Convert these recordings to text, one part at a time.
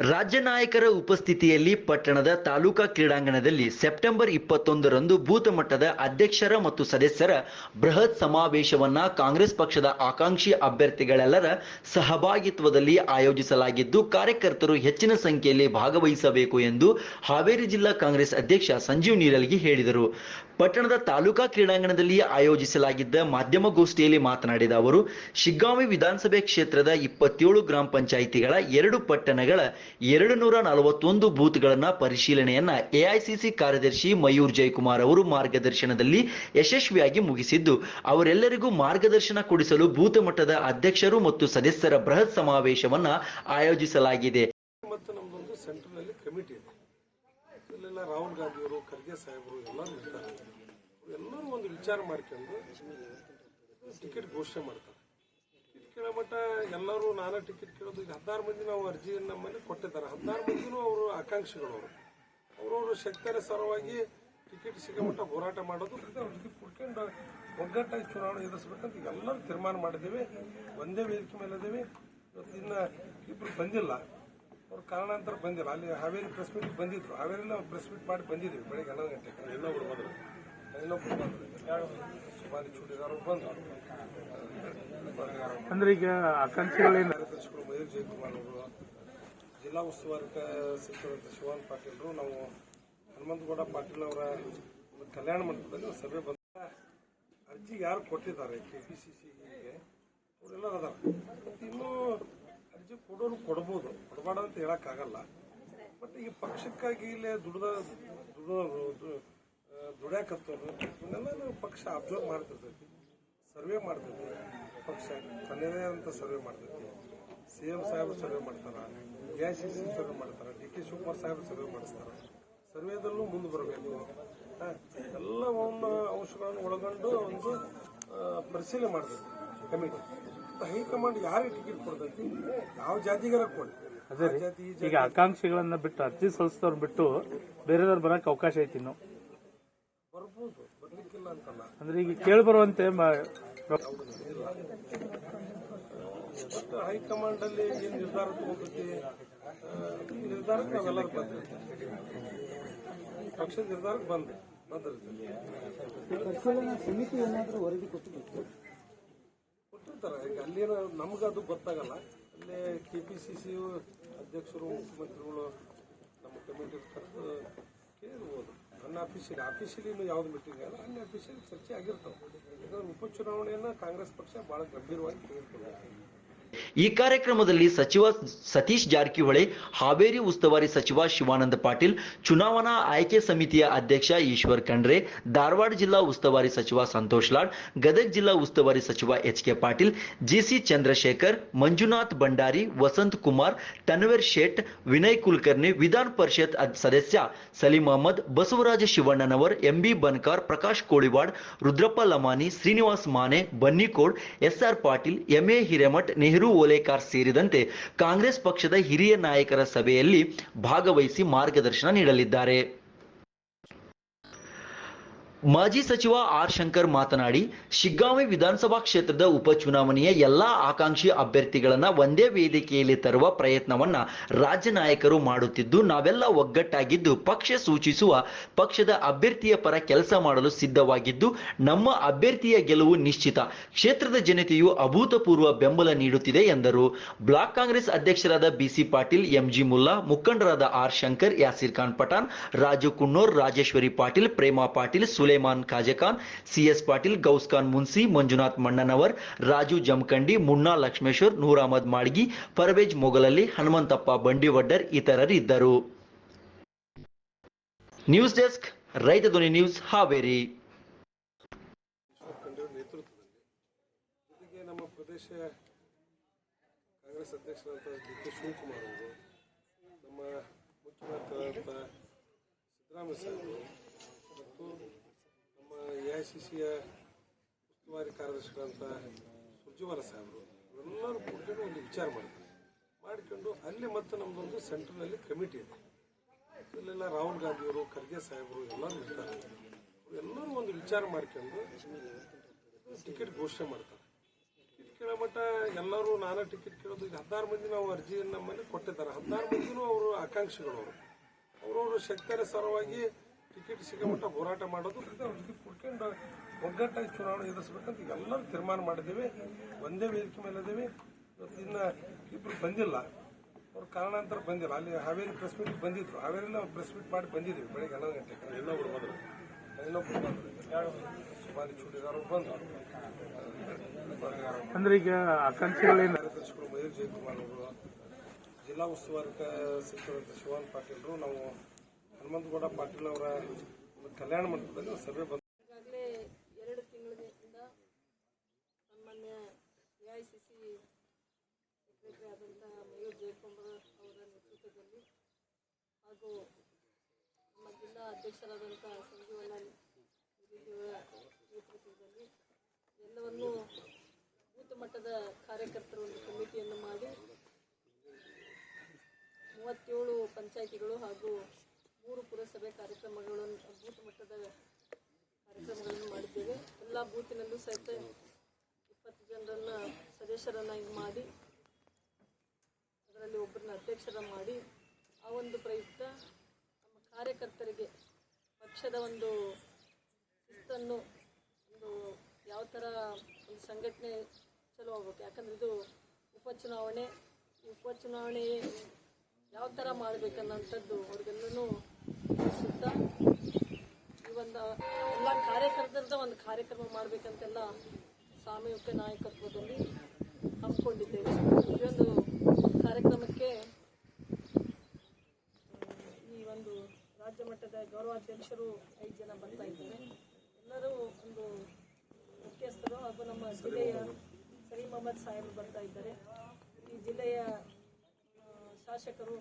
ರಾಜ್ಯ ನಾಯಕರ ಉಪಸ್ಥಿತಿಯಲ್ಲಿ ಪಟ್ಟಣದ ತಾಲೂಕಾ ಕ್ರೀಡಾಂಗಣದಲ್ಲಿ ಸೆಪ್ಟೆಂಬರ್ ಇಪ್ಪತ್ತೊಂದರಂದು ಬೂತ್ ಮಟ್ಟದ ಅಧ್ಯಕ್ಷರ ಮತ್ತು ಸದಸ್ಯರ ಬೃಹತ್ ಸಮಾವೇಶವನ್ನ ಕಾಂಗ್ರೆಸ್ ಪಕ್ಷದ ಆಕಾಂಕ್ಷಿ ಅಭ್ಯರ್ಥಿಗಳೆಲ್ಲರ ಸಹಭಾಗಿತ್ವದಲ್ಲಿ ಆಯೋಜಿಸಲಾಗಿದ್ದು, ಕಾರ್ಯಕರ್ತರು ಹೆಚ್ಚಿನ ಸಂಖ್ಯೆಯಲ್ಲಿ ಭಾಗವಹಿಸಬೇಕು ಎಂದು ಹಾವೇರಿ ಜಿಲ್ಲಾ ಕಾಂಗ್ರೆಸ್ ಅಧ್ಯಕ್ಷ ಸಂಜೀವ್ ನೀರಲ್ಗಿ ಹೇಳಿದರು. ಪಟ್ಟಣದ ತಾಲೂಕಾ ಕ್ರೀಡಾಂಗಣದಲ್ಲಿ ಆಯೋಜಿಸಲಾಗಿದ್ದ ಮಾಧ್ಯಮಗೋಷ್ಠಿಯಲ್ಲಿ ಮಾತನಾಡಿದ ಅವರು, ಶಿಗ್ಗಾಂವಿ ವಿಧಾನಸಭೆ ಕ್ಷೇತ್ರದ ಇಪ್ಪತ್ತೇಳು ಗ್ರಾಮ ಪಂಚಾಯಿತಿಗಳ ಎರಡು ಪಟ್ಟಣಗಳ ಎರಡು ನೂರ ನಲವತ್ತೊಂದು ಬೂತ್ಗಳನ್ನ ಪರಿಶೀಲನೆಯನ್ನ ಎಐಸಿಸಿ ಕಾರ್ಯದರ್ಶಿ ಮಯೂರ್ ಜಯಕುಮಾರ್ ಅವರು ಮಾರ್ಗದರ್ಶನದಲ್ಲಿ ಯಶಸ್ವಿಯಾಗಿ ಮುಗಿಸಿದ್ದು, ಅವರೆಲ್ಲರಿಗೂ ಮಾರ್ಗದರ್ಶನ ಕೊಡಿಸಲು ಬೂತ್ ಮಟ್ಟದ ಅಧ್ಯಕ್ಷರು ಮತ್ತು ಸದಸ್ಯರ ಬೃಹತ್ ಸಮಾವೇಶವನ್ನ ಆಯೋಜಿಸಲಾಗಿದೆ. ಮತ್ತು ನಮ್ಮದೊಂದು ಸೆಂಟ್ರಲ್ನಲ್ಲಿ ಕಮಿಟಿ ಇದೆ. ಇಲ್ಲೆಲ್ಲ ರಾಹುಲ್ ಗಾಂಧಿಯವರು ಖರ್ಗೆ ಸಾಹೇಬರು ಎಲ್ಲರೂ ಇರ್ತಾರೆ ಎಲ್ಲರೂ ಒಂದು ವಿಚಾರ ಮಾಡ್ಕೊಂಡು ಟಿಕೆಟ್ ಘೋಷಣೆ ಮಾಡ್ತಾರೆ. ಕೇಳೋ ಮಟ್ಟ ಎಲ್ಲರೂ ನಾನಾ ಟಿಕೆಟ್ ಕೇಳೋದು. ಈಗ ಹದಿನಾರು ಮಂದಿ ನಾವು ಅರ್ಜಿಯನ್ನು ನಮ್ಮಲ್ಲಿ ಕೊಟ್ಟಿದ್ದಾರೆ. ಹದಿನಾರು ಮಂದಿನೂ ಅವರು ಆಕಾಂಕ್ಷಿಗಳು ಅವರು. ಅವರವರು ಶಕ್ತಿಯ ಸರವಾಗಿ ಟಿಕೆಟ್ ಸಿಗೋ ಹೋರಾಟ ಮಾಡೋದು. ಅವ್ರ ಕುಡ್ಕೊಂಡು ಒಗ್ಗಟ್ಟಾಗಿ ಚುನಾವಣೆ ಎದುರಿಸ್ಬೇಕಂತ ಎಲ್ಲರೂ ತೀರ್ಮಾನ ಮಾಡಿದ್ದೀವಿ. ಒಂದೇ ವೇದಿಕೆ ಮೇಲೆ ಇದ್ದೀವಿ. ಇನ್ನ ಇಬ್ಬರು ಬಂದಿಲ್ಲ. ಅವ್ರ ಕಾರಣಾಂತರ ಬಂದಿಲ್ಲ. ಅಲ್ಲಿ ಹಾವೇರಿ ಪ್ರೆಸ್ ಮೀಟ್ ಬಂದಿದ್ರು. ಹಾವೇರಿನ ಪ್ರೆಸ್ ಮೀಟ್ ಮಾಡಿ ಬಂದಿದ್ದೀವಿ. ಬೆಳಗ್ಗೆ ಹನ್ನೊಂದು ಗಂಟೆಗೆ. ಎಲ್ಲ ಬಂದರು? ಬಂದರು ಅಂದ್ರೆ ಈಗ ಆಕಾಂಕ್ಷಿಗಳೇನು ಕಾರ್ಯದರ್ಶಿಗಳು ಮಯೂರ್ ಜಯಕುಮಾರ್ ಅವರು ಜಿಲ್ಲಾ ಉಸ್ತುವಾರಿ ಸಚಿವ ಶಿವಾನ್ ಪಾಟೀಲ್ರು, ನಾವು ಹನುಮಂತಗೌಡ ಪಾಟೀಲ್ ಅವರ ಕಲ್ಯಾಣ ಮಂಟಪದಲ್ಲಿ ಸಭೆ ಬಂದ ಅರ್ಜಿ ಯಾರು ಕೊಟ್ಟಿದ್ದಾರೆ ಕೆ ಪಿ ಸಿ ಸಿಗೆ ಅವರೆಲ್ಲ ಅದಾರ ಅರ್ಜಿ ಕೊಡೋರು ಕೊಡ್ಬೋದು. ಕೊಡಬೇಡ ಅಂತ ಹೇಳಕ್ಕಾಗಲ್ಲ. ಬಟ್ ಈ ಪಕ್ಷಕ್ಕಾಗಿ ಇಲ್ಲೇ ದುಡ್ದ ದುಡೋರು ದು- ಹತ್ತೋದು ದುಡ್ಯಾಕತ್ತೋರು ಇವನ್ನೆಲ್ಲ ನಾವು ಪಕ್ಷ ಅಬ್ಸರ್ವ್ ಮಾಡ್ತಿರ್ತೈತಿ ಸರ್ವೆ ಮಾಡ್ತೈತಿ. ಪಕ್ಷ ತನ್ನದೇ ಅಂತ ಸರ್ವೆ ಮಾಡ್ತೈತಿ. ಸಿ ಎಂ ಸಾಹೇಬ್ರು ಸರ್ವೆ ಮಾಡ್ತಾರೆ. A I C C survey ಮಾಡ್ತಾರೆ. ಡಿ ಕೆ ಶಿವಕುಮಾರ್ ಸಾಹೇಬ್ರು ಸರ್ವೆ ಮಾಡಿಸ್ತಾರ. ಸರ್ವೆದಲ್ಲೂ ಮುಂದೆ ಬರಬೇಕು. ಎಲ್ಲ ಒಂದು ಅಂಶಗಳನ್ನು ಒಳಗೊಂಡು ಒಂದು ಪರಿಶೀಲನೆ ಮಾಡ್ತೈತಿ ಕಮಿಟಿ ಹೈಕಮಾಂಡ್ ಯಾರಿಗೆ ಟಿಕೆಟ್ ಕೊಡ್ತೈತಿ? ಯಾವ ಜಾತಿಗಾರ ಕೊಡಿ. ಅದೇ ಈಗ ಆಕಾಂಕ್ಷಿಗಳನ್ನ ಬಿಟ್ಟು ಅರ್ಜಿ ಸಲ್ಲಿಸಿದವ್ರು ಬಿಟ್ಟು ಬೇರೆಯವ್ರು ಬರಕ್ಕೆ ಅವಕಾಶ ಐತಿ ಇನ್ನು. ಅಂದ್ರೆ ಈಗ ಕೇಳಿ ಬರುವಂತೆ ಬಟ್ ಹೈಕಮಾಂಡ್ ಅಲ್ಲಿ ಏನ್ ನಿರ್ಧಾರ ಈ ನಿರ್ಧಾರಕ್ಕೆ ನಾವೆಲ್ಲರೂ ಬಂದಿರ್ತೀವಿ ಪಕ್ಷದ ನಿರ್ಧಾರಕ್ಕೆ ಬಂದ್ ಬಂದಿರ್ತೀವಿ. ಕೊಟ್ಟಿರ್ತಾರೆ. ಈಗ ಅಲ್ಲಿನ ನಮ್ಗದು ಗೊತ್ತಾಗಲ್ಲ. ಅಲ್ಲೇ ಕೆ ಪಿ ಸಿ ಸಿ ಅಧ್ಯಕ್ಷರು ಮುಖ್ಯಮಂತ್ರಿಗಳು ನಮ್ಮ ಕಮಿಟಿ ಕರೆದು ಕೇಳಿರ್ಬೋದು ನನ್ನ ಅಫಿಷಿಯಲಿ ಯಾವ್ದು ಮೀಟಿಂಗ್ ಅಲ್ಲ ಆಫೀಸಿಗೆ ಚರ್ಚೆ ಆಗಿರ್ತಾವೆ. ಯಾಕಂದ್ರೆ ಉಪಚುನಾವಣೆಯನ್ನ ಕಾಂಗ್ರೆಸ್ ಪಕ್ಷ ಬಹಳ ಗಂಭೀರವಾಗಿ ತೆಗೆದುಕೊಳ್ಳುತ್ತೆ ಈ ಕಾರ್ಯಕ್ರಮದಲ್ಲಿ ಸಚಿವ ಸತೀಶ್ ಜಾರಕಿಹೊಳಿ, ಹಾವೇರಿ ಉಸ್ತುವಾರಿ ಸಚಿವ ಶಿವಾನಂದ ಪಾಟೀಲ್, ಚುನಾವಣಾ ಆಯ್ಕೆ ಸಮಿತಿಯ ಅಧ್ಯಕ್ಷ ಈಶ್ವರ್ ಖಂಡ್ರೆ, ಧಾರವಾಡ ಜಿಲ್ಲಾ ಉಸ್ತುವಾರಿ ಸಚಿವ ಸಂತೋಷ್ ಲಾಡ್, ಗದಗ ಜಿಲ್ಲಾ ಉಸ್ತುವಾರಿ ಸಚಿವ H K Patil GC Chandrashekhar, Manjunath Bhandari, Vasanth Kumar, Tanveer Sait, Vinay Kulkarni, Vidhana Parishat ಸದಸ್ಯ Saleem Ahmed, Basavaraj Shivannanavar MB Bankar, Prakash Koliwad, Rudrappa Lamani, Srinivas Mane Bannikod SR Patil MA Hiremath, Nehru Olekar ಸೇರಿದಂತೆ ಕಾಂಗ್ರೆಸ್ ಪಕ್ಷದ ಹಿರಿಯ ನಾಯಕರ ಸಭೆಯಲ್ಲಿ ಭಾಗವಹಿಸಿ ಮಾರ್ಗದರ್ಶನ ನೀಡಲಿದ್ದಾರೆ. ಮಾಜಿ ಸಚಿವ ಆರ್ ಶಂಕರ್ ಮಾತನಾಡಿ, ಶಿಗ್ಗಾಂವಿ ವಿಧಾನಸಭಾ ಕ್ಷೇತ್ರದ ಉಪಚುನಾವಣೆಯ ಎಲ್ಲಾ ಆಕಾಂಕ್ಷಿ ಅಭ್ಯರ್ಥಿಗಳನ್ನ ಒಂದೇ ವೇದಿಕೆಯಲ್ಲಿ ತರುವ ಪ್ರಯತ್ನವನ್ನ ರಾಜ್ಯ ನಾಯಕರು ಮಾಡುತ್ತಿದ್ದು, ನಾವೆಲ್ಲ ಒಗ್ಗಟ್ಟಾಗಿದ್ದು, ಪಕ್ಷ ಸೂಚಿಸುವ ಪಕ್ಷದ ಅಭ್ಯರ್ಥಿಯ ಪರ ಕೆಲಸ ಮಾಡಲು ಸಿದ್ಧವಾಗಿದ್ದು, ನಮ್ಮ ಅಭ್ಯರ್ಥಿಯ ಗೆಲುವು ನಿಶ್ಚಿತ. ಕ್ಷೇತ್ರದ ಜನತೆಯು ಅಭೂತಪೂರ್ವ ಬೆಂಬಲ ನೀಡುತ್ತಿದೆ ಎಂದರು. ಬ್ಲಾಕ್ ಕಾಂಗ್ರೆಸ್ ಅಧ್ಯಕ್ಷರಾದ ಬಿಸಿ ಪಾಟೀಲ್ ಎಂಜಿ ಮುಲ್ಲಾ, ಮುಖಂಡರಾದ ಆರ್ ಶಂಕರ್, ಯಾಸಿರ್ ಖಾನ್ ಪಠಾಣ್, ರಾಜು ಕುನ್ನೂರ್ ರಾಜೇಶ್ವರಿ ಪಾಟೀಲ್, ಪ್ರೇಮಾ ಪಾಟೀಲ್ ಸುಲೇಮಾನ್ ಖಾಜೆಖಾನ್ ಸಿಎಸ್ ಪಾಟೀಲ್ ಗೌಸ್ ಖಾನ್ ಮುನ್ಸಿ, ಮಂಜುನಾಥ್ ಮಣ್ಣನವರ್, ರಾಜು ಜಮಖಂಡಿ, ಮುನ್ನಾ ಲಕ್ಷ್ಮೇಶ್ವರ್ ನೂರ್ ಅಹಮದ್ ಮಾಳ್ಗಿ, ಪರ್ವೇಜ್ ಮೊಗಲಲ್ಲಿ, ಹನುಮಂತಪ್ಪ ಬಂಡಿವಡ್ಡರ್ ಇತರರಿದ್ದರು. News desk, Raitha Dhwani news, Haveri. Congress D K Shivakumar ಅವರು, ನಮ್ಮ ಮುಖ್ಯಮಂತ್ರಿಯಾದಂಥ ಸಿದ್ದರಾಮಯ್ಯ ಸಾಹೇಬರು, ಮತ್ತು ಎ ಐ ಸಿ ಸಿಯ ಉಸ್ತುವಾರಿ ಕಾರ್ಯದರ್ಶಿಗಳಂತ ಸುರ್ಜಿವಾಲ ಸಾಹೇಬರು ಎಲ್ಲರೂ ಕೂತ್ಕೊಂಡು ಒಂದು ವಿಚಾರ ಮಾಡಿದ್ರು ಮಾಡಿಕೊಂಡು ಅಲ್ಲಿ ಮತ್ತೆ ನಮ್ಮದೊಂದು ಸೆಂಟ್ರಲ್ನಲ್ಲಿ ಕಮಿಟಿ ಇದೆ. ಇಲ್ಲೆಲ್ಲ ರಾಹುಲ್ ಗಾಂಧಿಯವರು ಖರ್ಗೆ ಸಾಹೇಬರು ಎಲ್ಲರೂ ಇರ್ತಾರೆ. ಎಲ್ಲರೂ ಒಂದು ವಿಚಾರ ಮಾಡ್ಕೊಂಡು ಟಿಕೆಟ್ ಘೋಷಣೆ ಮಾಡ್ತಾರೆ. ಟಿಕೆಟ್ ಕೇಳೋ ಮಟ್ಟ ಎಲ್ಲರೂ ನಾನಾ ಟಿಕೆಟ್ ಕೇಳೋದು, ಈಗ ಹದಿನಾರು ಮಂದಿ ನಾವು ಅರ್ಜಿಯನ್ನು ನಮ್ಮಲ್ಲಿ ಕೊಟ್ಟಿದ್ದಾರೆ. ಹದಿನಾರು ಮಂದಿನೂ ಅವರು ಆಕಾಂಕ್ಷಿಗಳು ಅವರು ಅವರವರು ಶಕ್ತಿಯ ಸರವಾಗಿ ಟಿಕೆಟ್ ಸಿಗಮಟ್ಟ ಹೋರಾಟ ಮಾಡೋದು ಅವ್ರ ಜೊತೆ ಕುಡ್ಕೊಂಡು ಒಗ್ಗಟ್ಟಾಗಿ ಚುನಾವಣೆ ಎದುರಿಸ್ಬೇಕಂತ ಎಲ್ಲರೂ ತೀರ್ಮಾನ ಮಾಡಿದ್ದೇವೆ. ಒಂದೇ ವೇದಿಕೆ ಮೇಲೆ ಇದ್ದೇವೆ. ಇವತ್ತು ಇನ್ನು ಇಬ್ಬರು ಬಂದಿಲ್ಲ. ಅವ್ರ ಕಾರಣಾಂತರ ಬಂದಿಲ್ಲ. ಅಲ್ಲಿ ಹಾವೇರಿ ಪ್ರೆಸ್ ಮೀಟ್ ಬಂದಿದ್ರು. ಹಾವೇರಿನ ಪ್ರೆಸ್ ಮೀಟ್ ಮಾಡಿ ಬಂದಿದ್ದೀವಿ. ಬೆಳಿಗ್ಗೆ ಹನ್ನೊಂದು ಗಂಟೆಗೆ ಇನ್ನೊಬ್ರು ಬಂದರು. ಇನ್ನೊಬ್ರು ಬಂದರು. ಸುಮಾರಿ ಚೂಡಿದಾರರು ಬಂದರು. ಅಂದ್ರೆ ಈಗ ಆಕಾಂಕ್ಷಿಗಳೇನು ಕಾರ್ಯದರ್ಶಿಗಳು ಮಯೂರ್ ಜಯಕುಮಾರ್ ಅವರು ಜಿಲ್ಲಾ ಉಸ್ತುವಾರಿ ಸಚಿವರಾದ ಶಿವಾನ್ ಪಾಟೀಲ್ರು ನಾವು ಹನುಮಂತಗೌಡ ಪಾಟೀಲ್ ಅವರ ಕಲ್ಯಾಣ ಮಂಟಪದಲ್ಲಿ ಸಭೆ ಬಂದ ಈಗಾಗಲೇ ಎರಡು ತಿಂಗಳಿಂದ ಸನ್ಮಾನ್ಯ A I C C secretary ಆದಂತಹ ಮಯೂರ್ ಜಯಕುಮಾರ್ ಅವರ ನೇತೃತ್ವದಲ್ಲಿ ಹಾಗೂ ನಮ್ಮ ಜಿಲ್ಲಾ ಅಧ್ಯಕ್ಷರಾದಂತಹ ನಿರಿಗಿಯವರ ನೇತೃತ್ವದಲ್ಲಿ ಎಲ್ಲವನ್ನು ಬೂತ್ ಮಟ್ಟದ ಕಾರ್ಯಕರ್ತರ ಒಂದು ಕಮಿಟಿಯನ್ನು ಮಾಡಿ ಮೂವತ್ತೇಳು ಪಂಚಾಯಿತಿಗಳು ಹಾಗೂ ಮೂರು ಪುರಸಭೆ ಕಾರ್ಯಕ್ರಮಗಳನ್ನು, ಬೂತ್ ಮಟ್ಟದ ಕಾರ್ಯಕ್ರಮಗಳನ್ನು ಮಾಡಿದ್ದೇವೆ. ಎಲ್ಲ ಬೂತಿನಲ್ಲೂ ಸಹಿತ ಇಪ್ಪತ್ತು ಜನರನ್ನು ಸದಸ್ಯರನ್ನಾಗಿ ಮಾಡಿ, ಅದರಲ್ಲಿ ಒಬ್ಬರನ್ನ ಅಧ್ಯಕ್ಷರ ಮಾಡಿ, ಆ ಒಂದು ಪ್ರಯುಕ್ತ ನಮ್ಮ ಕಾರ್ಯಕರ್ತರಿಗೆ ಪಕ್ಷದ ಒಂದು ಶಿಸ್ತನ್ನು, ಒಂದು ಯಾವ ಥರ ಒಂದು ಸಂಘಟನೆ ಚಲೋ ಆಗ್ಬೇಕು. ಯಾಕಂದ್ರೆ ಇದು ಉಪಚುನಾವಣೆ, ಈ ಉಪಚುನಾವಣೆ ಯಾವ ಥರ ಮಾಡಬೇಕನ್ನೋಂಥದ್ದು ಅವ್ರಿಗೆಲ್ಲನೂ ಸುತ್ತ ಈ ಒಂದು ಎಲ್ಲ ಕಾರ್ಯಕರ್ತರದ ಒಂದು ಕಾರ್ಯಕ್ರಮ ಮಾಡಬೇಕಂತೆಲ್ಲ ಸಾಮೂಹಿಕ ನಾಯಕತ್ವದಲ್ಲಿ ಹಮ್ಮಿಕೊಂಡಿದ್ದೇವೆ. ಈ ಒಂದು ಕಾರ್ಯಕ್ರಮಕ್ಕೆ ಈ ಒಂದು ರಾಜ್ಯ ಮಟ್ಟದ ಗೌರವಾಧ್ಯಕ್ಷರು ಐದು ಜನ ಬರ್ತಾ ಇದ್ದಾರೆ. ಎಲ್ಲರೂ ಒಂದು ಮುಖ್ಯಸ್ಥರು ಹಾಗೂ ನಮ್ಮ ಜಿಲ್ಲೆಯ ಮೊಹಮ್ಮದ್ ಸಾಹೇಬ್ ಬರ್ತಾ ಇದ್ದಾರೆ. ಈ ಜಿಲ್ಲೆಯ ಶಾಸಕರು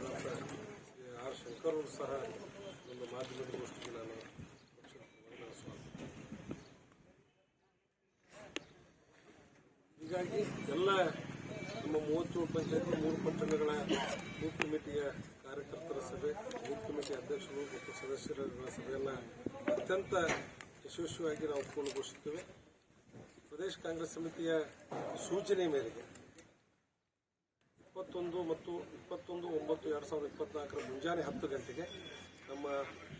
ಬರ್ತಾರೆ ಆರ್ ಶಂಕರ್ ಅವರು ಸಹ ಒಂದು ಮಾಧ್ಯಮದ ಗೋಷ್ಠಿಗೆ ನಾನು ಹೀಗಾಗಿ ಎಲ್ಲ ನಮ್ಮ ಮೂವತ್ತೇಳು ಪಂಚಾಯತಿ, ಮೂರು ಪಟ್ಟಣಗಳ ಬೂತ್ ಕಮಿಟಿಯ ಕಾರ್ಯಕರ್ತರ ಸಭೆ ಬೂತ್ ಕಮಿಟಿ ಅಧ್ಯಕ್ಷರು ಮತ್ತು ಸದಸ್ಯರ ಸಭೆಯನ್ನು ಅತ್ಯಂತ ಯಶಸ್ವಿಯಾಗಿ ನಾವು ಪೂರ್ಣಗೊಳಿಸುತ್ತೇವೆ. ಪ್ರದೇಶ ಕಾಂಗ್ರೆಸ್ ಸಮಿತಿಯ ಸೂಚನೆ ಮೇರೆಗೆ ಇಪ್ಪತ್ತೊಂದು ಮತ್ತು ಇಪ್ಪತ್ತೊಂದು, ಒಂಬತ್ತು, ಎರಡು ಸಾವಿರದ ಇಪ್ಪತ್ನಾಲ್ಕರ ಮುಂಜಾನೆ ಹತ್ತು ಗಂಟೆಗೆ ನಮ್ಮ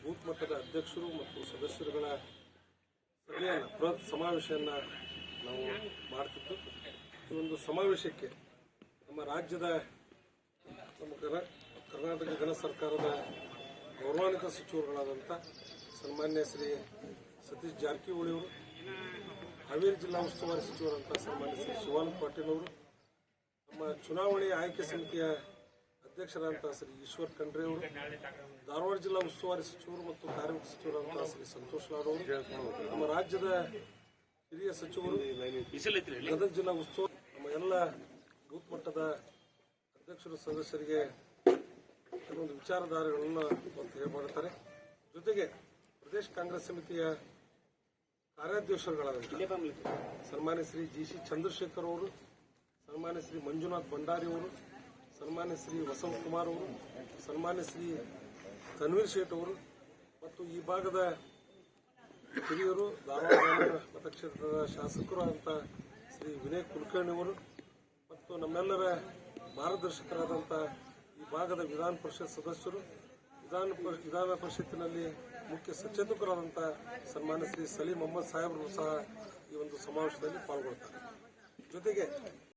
ಬೂತ್ ಮಟ್ಟದ ಅಧ್ಯಕ್ಷರು ಮತ್ತು ಸದಸ್ಯರುಗಳ ಸಭೆಯನ್ನು, ಬೃಹತ್ ಸಮಾವೇಶವನ್ನು ನಾವು ಮಾಡ್ತಿದ್ದು. ಈ ಒಂದು ಸಮಾವೇಶಕ್ಕೆ ನಮ್ಮ ರಾಜ್ಯದ, ನಮ್ಮ ಕರ್ನಾಟಕ ಗಣ ಸರ್ಕಾರದ ಗೌರವಾನ್ವಿತ ಸಚಿವರುಗಳಾದಂಥ ಸನ್ಮಾನ್ಯ ಶ್ರೀ ಸತೀಶ್ ಜಾರಕಿಹೊಳಿ ಅವರು ಹಾವೇರಿ ಜಿಲ್ಲಾ ಉಸ್ತುವಾರಿ ಸಚಿವರಂತ ಸನ್ಮಾನ್ಯ ಶ್ರೀ ಶಿವಾನಂದ ಪಾಟೀಲ್ ಅವರು, ನಮ್ಮ ಚುನಾವಣೆ ಆಯ್ಕೆ ಸಮಿತಿಯ ಅಧ್ಯಕ್ಷರಾದಂತಹ ಶ್ರೀ ಈಶ್ವರ್ ಖಂಡ್ರೆ ಅವರು, ಧಾರವಾಡ ಜಿಲ್ಲಾ ಉಸ್ತುವಾರಿ ಸಚಿವರು ಮತ್ತು ಕಾರ್ಮಿಕ ಸಚಿವರಾದಂತಹ ಶ್ರೀ ಸಂತೋಷ್ ಲಾಡ್ ಅವರು, ನಮ್ಮ ರಾಜ್ಯದ ಹಿರಿಯ ಸಚಿವರು, ಗದಗ ಜಿಲ್ಲಾ ಉಸ್ತುವಾರಿ, ನಮ್ಮ ಎಲ್ಲ ಬೂತ್ ಮಟ್ಟದ ಅಧ್ಯಕ್ಷರು, ಸದಸ್ಯರಿಗೆ ಕೆಲವೊಂದು ವಿಚಾರಧಾರೆಗಳನ್ನು ಮತ್ತು ಹೇಳ್ಮಾಡುತ್ತಾರೆ ಜೊತೆಗೆ ಪ್ರದೇಶ ಕಾಂಗ್ರೆಸ್ ಸಮಿತಿಯ ಕಾರ್ಯಾಧ್ಯಕ್ಷರುಗಳಾದಂಥ ಸನ್ಮಾನ್ಯ ಶ್ರೀ ಜಿ ಸಿ ಚಂದ್ರಶೇಖರ್ ಅವರು, ಸನ್ಮಾನ್ಯ ಶ್ರೀ ಮಂಜುನಾಥ್ ಭಂಡಾರಿ ಅವರು, ಸನ್ಮಾನ್ಯ ಶ್ರೀ ವಸಂತ್ ಕುಮಾರ್ ಅವರು, ಸನ್ಮಾನ್ಯ ಶ್ರೀ ತನ್ವೀರ್ ಶೇಟ್ ಅವರು ಮತ್ತು ಈ ಭಾಗದ ಹಿರಿಯರು ಧಾರವಾಡ ಮತಕ್ಷೇತ್ರದ ಶಾಸಕರು ಅಂತ ಶ್ರೀ ವಿನಯ್ ಕುಲಕರ್ಣಿ ಅವರು ಮತ್ತು ನಮ್ಮೆಲ್ಲರ ಮಾರ್ಗದರ್ಶಕರಾದಂಥ ಈ ಭಾಗದ ವಿಧಾನ ಪರಿಷತ್ ಸದಸ್ಯರು. ವಿಧಾನ ವಿಧಾನ ಪರಿಷತ್ತಿನಲ್ಲಿ ಮುಖ್ಯ ಸಚೇತಕರಾದಂಥ ಸನ್ಮಾನ್ಯ ಶ್ರೀ ಸಲೀಂ ಮೊಹಮ್ಮದ್ ಸಾಹೇಬರು ಸಹ ಈ ಒಂದು ಸಮಾವೇಶದಲ್ಲಿ ಪಾಲ್ಗೊಳ್ತಾರೆ. ಜೊತೆಗೆ